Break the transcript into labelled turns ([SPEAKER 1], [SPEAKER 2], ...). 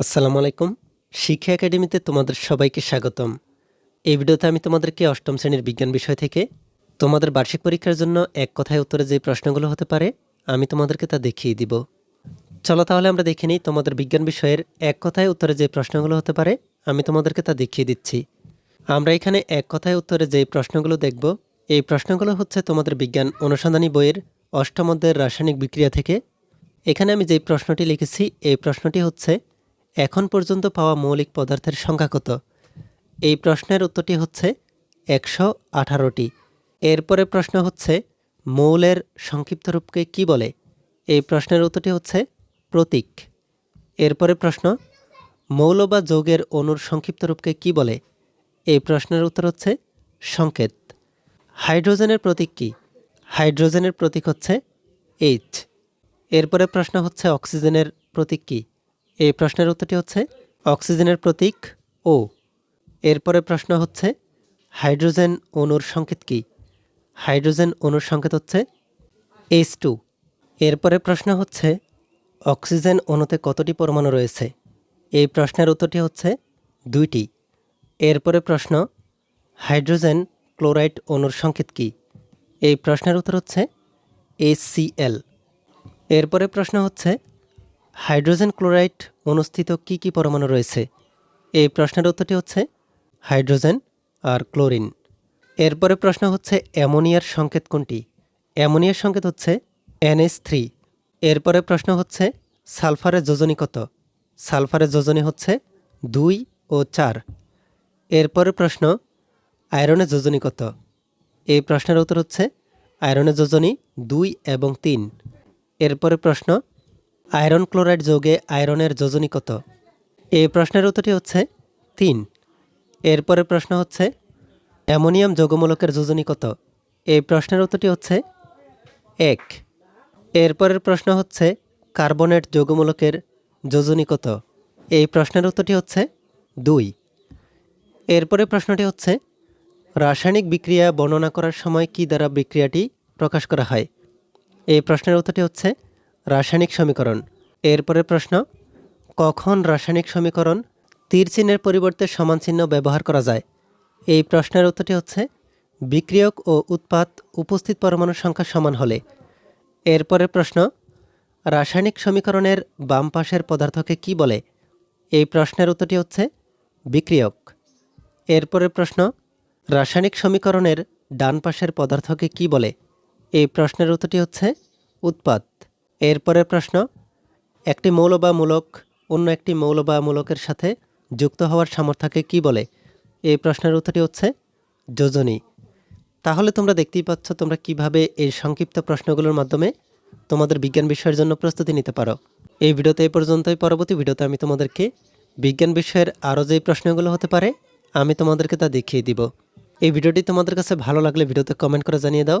[SPEAKER 1] আসসালামু আলাইকুম। শিক্ষা একাডেমিতে তোমাদের সবাইকে স্বাগতম। এই ভিডিওতে আমি তোমাদেরকে অষ্টম শ্রেণির বিজ্ঞান বিষয় থেকে তোমাদের বার্ষিক পরীক্ষার জন্য এক কথায় উত্তরে যে প্রশ্নগুলো হতে পারে, আমি তোমাদেরকে তা দেখিয়ে দিব। চলো তাহলে আমরা দেখে নিই তোমাদের বিজ্ঞান বিষয়ের এক কথায় উত্তরে যে প্রশ্নগুলো হতে পারে, আমি তোমাদেরকে তা দেখিয়ে দিচ্ছি। আমরা এখানে এক কথায় উত্তরে যে প্রশ্নগুলো দেখব, এই প্রশ্নগুলো হচ্ছে তোমাদের বিজ্ঞান অনুসন্ধানী বইয়ের অষ্টম অধ্যায়ের রাসায়নিক বিক্রিয়া থেকে। এখানে আমি যে প্রশ্নটি লিখেছি, এই প্রশ্নটি হচ্ছে এখন পর্যন্ত পাওয়া মৌলিক পদার্থের সংখ্যা কত? এই প্রশ্নের উত্তরটি হচ্ছে একশো আঠারোটি। এরপরে প্রশ্ন হচ্ছে, মৌলের সংক্ষিপ্ত রূপকে কি বলে? এই প্রশ্নের উত্তরটি হচ্ছে প্রতীক। এরপরে প্রশ্ন, মৌল বা যৌগের অণুর সংক্ষিপ্ত রূপকে কি বলে? এই প্রশ্নের উত্তর হচ্ছে সংকেত। হাইড্রোজেনের প্রতীক কি? হাইড্রোজেনের প্রতীক হচ্ছে এইচ। এরপরে প্রশ্ন হচ্ছে, অক্সিজেনের প্রতীক কি? এই প্রশ্নের উত্তরটি হচ্ছে অক্সিজেনের প্রতীক ও এরপরে প্রশ্ন হচ্ছে হাইড্রোজেন অণুর সংকেত কি? হাইড্রোজেন অণুর সংকেত হচ্ছে এইচ টু এরপরে প্রশ্ন হচ্ছে অক্সিজেন অণুতে কতটি পরমাণু রয়েছে? এই প্রশ্নের উত্তরটি হচ্ছে দুইটি। এরপরে প্রশ্ন হাইড্রোজেন ক্লোরাইড অণুর সংকেত কি? এই প্রশ্নের উত্তর হচ্ছে এইচসিএল এরপরে প্রশ্ন হচ্ছে হাইড্রোজেন ক্লোরাইড অনুস্থিত কি কি পরমাণু রয়েছে? এই প্রশ্নের উত্তরটি হচ্ছে হাইড্রোজেন আর ক্লোরিন। এরপরে প্রশ্ন হচ্ছে অ্যামোনিয়ার সংকেত কোনটি? অ্যামোনিয়ার সংকেত হচ্ছে এনএস থ্রি। এরপরে প্রশ্ন হচ্ছে সালফারের যোজনী কত? সালফারের যোজনী হচ্ছে দুই ও চার। এরপরে প্রশ্ন আয়রনের যোজনী কত? এই প্রশ্নের উত্তর হচ্ছে আয়রনের যোজনী দুই এবং তিন। এরপরে প্রশ্ন আয়রন ক্লোরাইড যৌগে আয়রনের যোজনী কত? এই প্রশ্নের উত্তরটি হচ্ছে তিন। এরপরে প্রশ্ন হচ্ছে, অ্যামোনিয়াম যৌগমূলকের যোজনী কত? এই প্রশ্নের উত্তরটি হচ্ছে এক। এরপরের প্রশ্ন হচ্ছে, কার্বনেট যৌগমূলকের যোজনী কত? এই প্রশ্নের উত্তরটি হচ্ছে দুই। এরপরে প্রশ্নটি হচ্ছে, রাসায়নিক বিক্রিয়া বর্ণনা করার সময় কী দ্বারা বিক্রিয়াটি প্রকাশ করা হয়? এই প্রশ্নের উত্তরটি হচ্ছে রাসায়নিক সমীকরণ। এরপরে প্রশ্ন, কখন রাসায়নিক সমীকরণ তীর চিহ্নের পরিবর্তে সমান চিহ্ন ব্যবহার করা যায়? এই প্রশ্নের উত্তরটি হচ্ছে, বিক্রিয়ক ও উৎপাদ উপস্থিত পরমাণুর সংখ্যা সমান হলে। এরপরের প্রশ্ন, রাসায়নিক সমীকরণের বাম পাশের পদার্থকে কি বলে? এই প্রশ্নের উত্তরটি হচ্ছে, বিক্রিয়ক। এরপরের প্রশ্ন, রাসায়নিক সমীকরণের ডান পাশের পদার্থকে কি বলে? এই প্রশ্নের উত্তরটি হচ্ছে উৎপাদ এরপরের প্রশ্ন, একটি মৌল বা মূলক অন্য একটি মৌল বা মূলকের সাথে যুক্ত হওয়ার সামর্থ্যকে কি বলে? এই প্রশ্নের উত্তরটি হচ্ছে, যোজনী। তাহলে তোমরা দেখতেই পাচ্ছ তোমরা কীভাবে এই সংক্ষিপ্ত প্রশ্নগুলোর মাধ্যমে তোমাদের বিজ্ঞান বিষয়ের জন্য প্রস্তুতি নিতে পারো। এই ভিডিওতে এই পর্যন্তই। পরবর্তী ভিডিওতে আমি তোমাদেরকে বিজ্ঞান বিষয়ের আরও যেই প্রশ্নগুলো হতে পারে, আমি তোমাদেরকে তা দেখিয়ে দিব। এই ভিডিওটি তোমাদের কাছে ভালো লাগলে ভিডিওতে কমেন্ট করে জানিয়ে দাও।